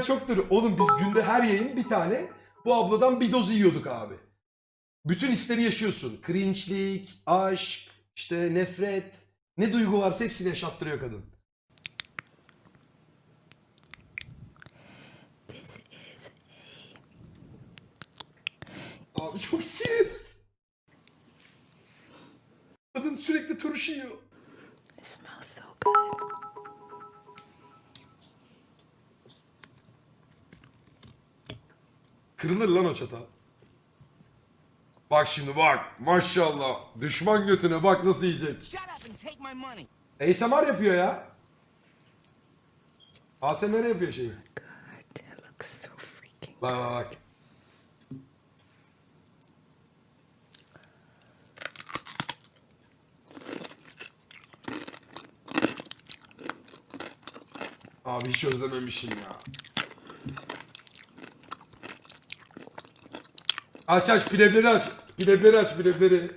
çoktur. Oğlum biz günde her yayın bir tane bu abladan bir doz yiyorduk abi. Bütün hisleri yaşıyorsun. Cringe'lik, aşk, işte nefret. Ne duygu varsa hepsini yaşattırıyor kadın. This is Abi çok sinir. Kadın sürekli turşu yiyor. Kırılır lan o çata. Bak şimdi bak. Maşallah. Düşman götüne bak nasıl yiyecek. ASMR yapıyor ya. ASMR yapıyor şeyi. Freaking Bak bak bak. Abi hiç özlememişim ya. Aç aç pilevleri aç. Pilevleri aç pilevleri.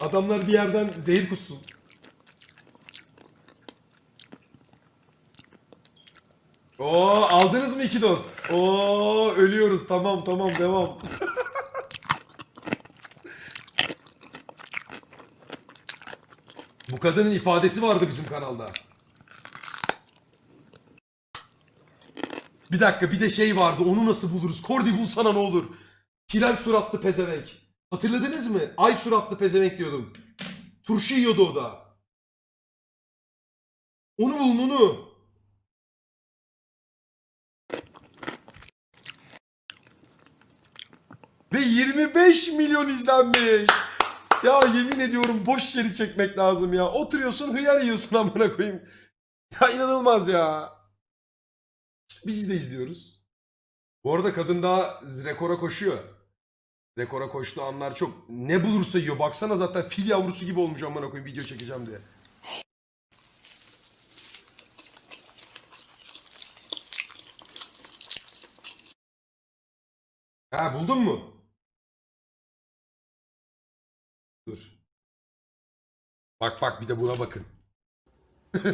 Adamlar bir yerden zehir kussun. Oo aldınız mı iki doz? Oo ölüyoruz tamam tamam devam. Bu kadının ifadesi vardı bizim kanalda. Bir dakika bir de şey vardı onu nasıl buluruz? Kordi bulsana ne olur. Hilal suratlı pezevenk. Hatırladınız mı? Ay suratlı pezevenk diyordum. Turşu yiyordu o da. Onu bulun onu. Ve 25 milyon izlenmiş. Ya yemin ediyorum boş içeri çekmek lazım ya. Oturuyorsun hıyar yiyorsun amına koyayım. Ya inanılmaz ya. İşte biz de izliyoruz. Bu arada kadın daha rekora koşuyor. Rekora koştuğu anlar çok. Ne bulursa yiyor. Baksana zaten fil yavrusu gibi olmuş amına koyayım video çekeceğim diye. Ha buldun mu? Dur. Bak bak bir de buna bakın.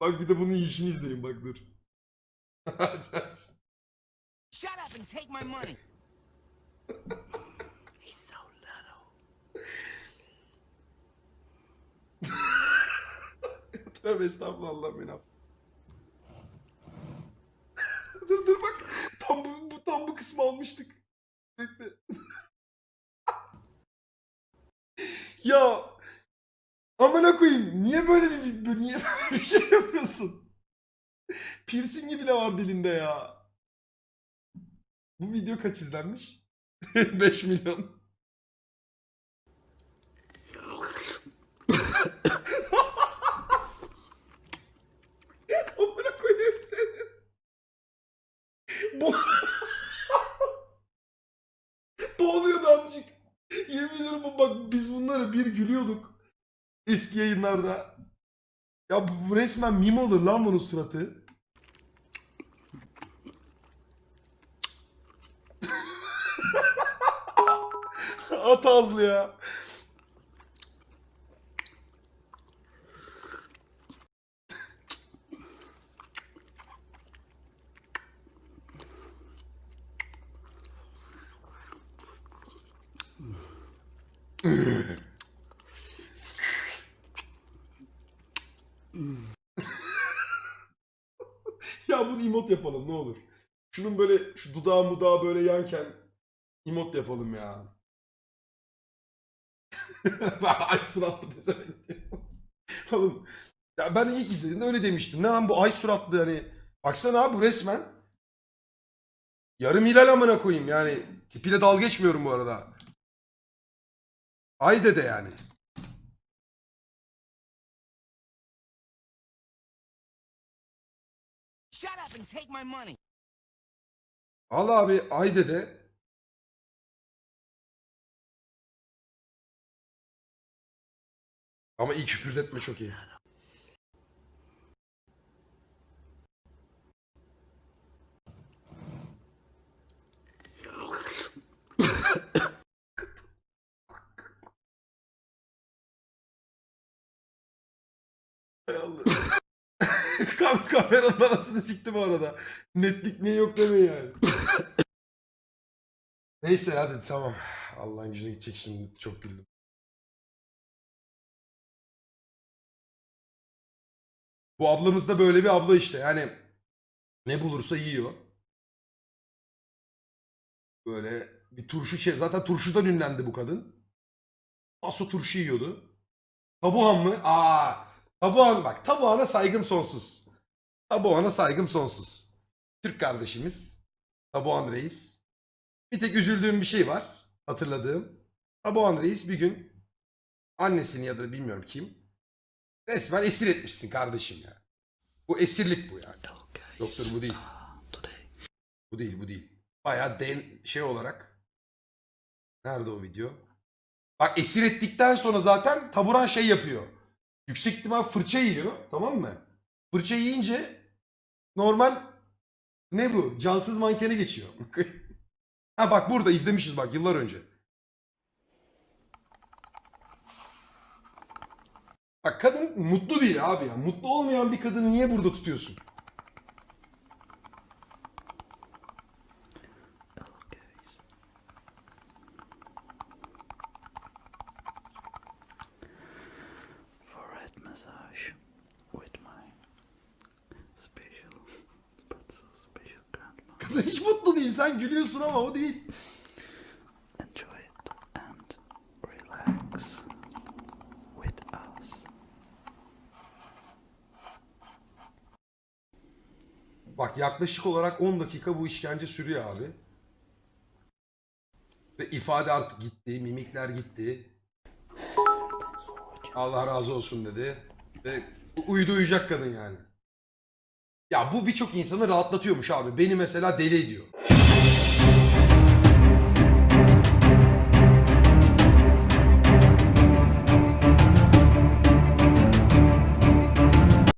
bak bir de bunun yiyişini izleyin bak dur. Shut up and take my money. Tövbe estağfurullah Allah beni affet. dur dur bak. Tam bu, bu tam bu kısmı almıştık. Bekle. ya amına koyayım. Niye böyle bir, bir- niye böyle bir şey yapıyorsun? Piercingi bile var dilinde ya. Bu video kaç izlenmiş? 5 milyon. Amına koyayım seni. Bu... Boğuluyordu amcık. Yemin ediyorum bak biz bunlara bir gülüyorduk. Eski yayınlarda. Ya bu resmen mim olur lan bunun suratı. At ağızlı ya. Ya bunu emot yapalım ne olur. Şunun böyle şu dudağı mudağı böyle yanken emot yapalım ya. ay suratlı pezevenk diyor. Oğlum ya ben ilk izlediğimde öyle demiştim. Ne lan bu ay suratlı hani. Baksana abi bu resmen. Yarım hilal amına koyayım yani. Tipiyle dalga geçmiyorum bu arada. Ay dede yani. Shut up and take my money. Al abi ay dede. Ama iyi küfürletme çok iyi. Kam kameranın arasını sikti bu arada. Netlik niye yok deme yani. Neyse hadi tamam. Allah'ın gücüne gidecek şimdi. Çok güldüm. Bu ablamız da böyle bir abla işte. Yani ne bulursa yiyor. Böyle bir turşu çe Zaten turşudan ünlendi bu kadın. Paso turşu yiyordu. Tabuhan mı? Aa, Tabuhan bak. Tabuhan'a saygım sonsuz. Tabuhan'a saygım sonsuz. Türk kardeşimiz. Tabuhan Reis. Bir tek üzüldüğüm bir şey var. Hatırladığım. Tabuhan Reis bir gün annesini ya da bilmiyorum kim resmen esir etmişsin kardeşim ya. Bu esirlik bu yani. Yoktur bu değil. Bu değil bu değil. Bayağı den şey olarak. Nerede o video? Bak esir ettikten sonra zaten taburan şey yapıyor. Yüksek ihtimal fırça yiyor. Tamam mı? Fırça yiyince normal ne bu? Cansız mankene geçiyor. ha bak burada izlemişiz bak yıllar önce. Bak kadın mutlu değil abi ya. Mutlu olmayan bir kadını niye burada tutuyorsun? Kadın hiç mutlu değil. Sen gülüyorsun ama o değil. Bak yaklaşık olarak 10 dakika bu işkence sürüyor abi. Ve ifade artık gitti, mimikler gitti. Allah razı olsun dedi. Ve uyudu uyuyacak kadın yani. Ya bu birçok insanı rahatlatıyormuş abi. Beni mesela deli ediyor.